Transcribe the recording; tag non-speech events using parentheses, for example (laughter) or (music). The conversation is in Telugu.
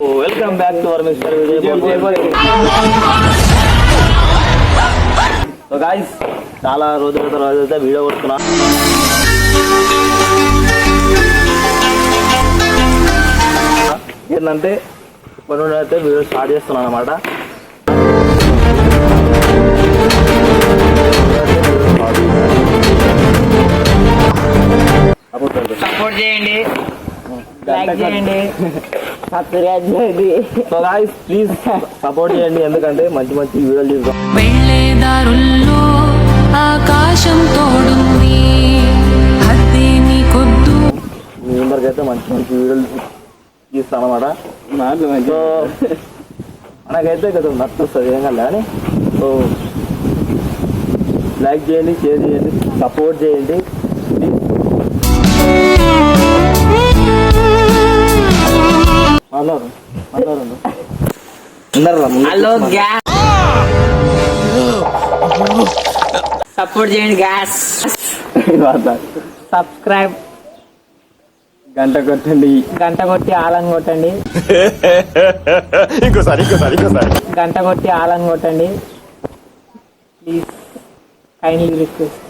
Welcome back to our mister so guys చాలా రోజుల తర్వాత అయితే వీడియో కొడుతున్నా. ఏంటంటే ఇప్పటి నుండి అయితే వీడియో స్టార్ట్ చేస్తున్నాను అనమాట సపోర్ట్ చేయండి లైక్ చేయండి సబ్స్క్రైబ్ చేయండి సో గాయస్ ప్లీజ్ సపోర్ట్ చేయండి. ఎందుకంటే మంచి మంచి వీడియోలు చూద్దాం వెళ్ళేదారుల్లో ఆకాశం తోడుంది. కొద్దు. మీ అందరికైతే మంచి మంచి వీడియోలు తీస్తాను అనమాట సో మనకైతే కొంచెం నచ్చుతుంది ఏం కదా అని సో లైక్ చేయండి షేర్ చేయండి సపోర్ట్ చేయండి. హలో గ్యాస్ సపోర్ట్ చేయండి గ్యాస్ సబ్స్క్రైబ్ (laughs) గంట కొట్టండి. గంట కొట్టి ఆలని కొట్టండి. (laughs) ఇంకోసారి ఇంకోసారి ఇంకోసారి. గంట కొట్టి ఆలని కొట్టండి. Please kindly request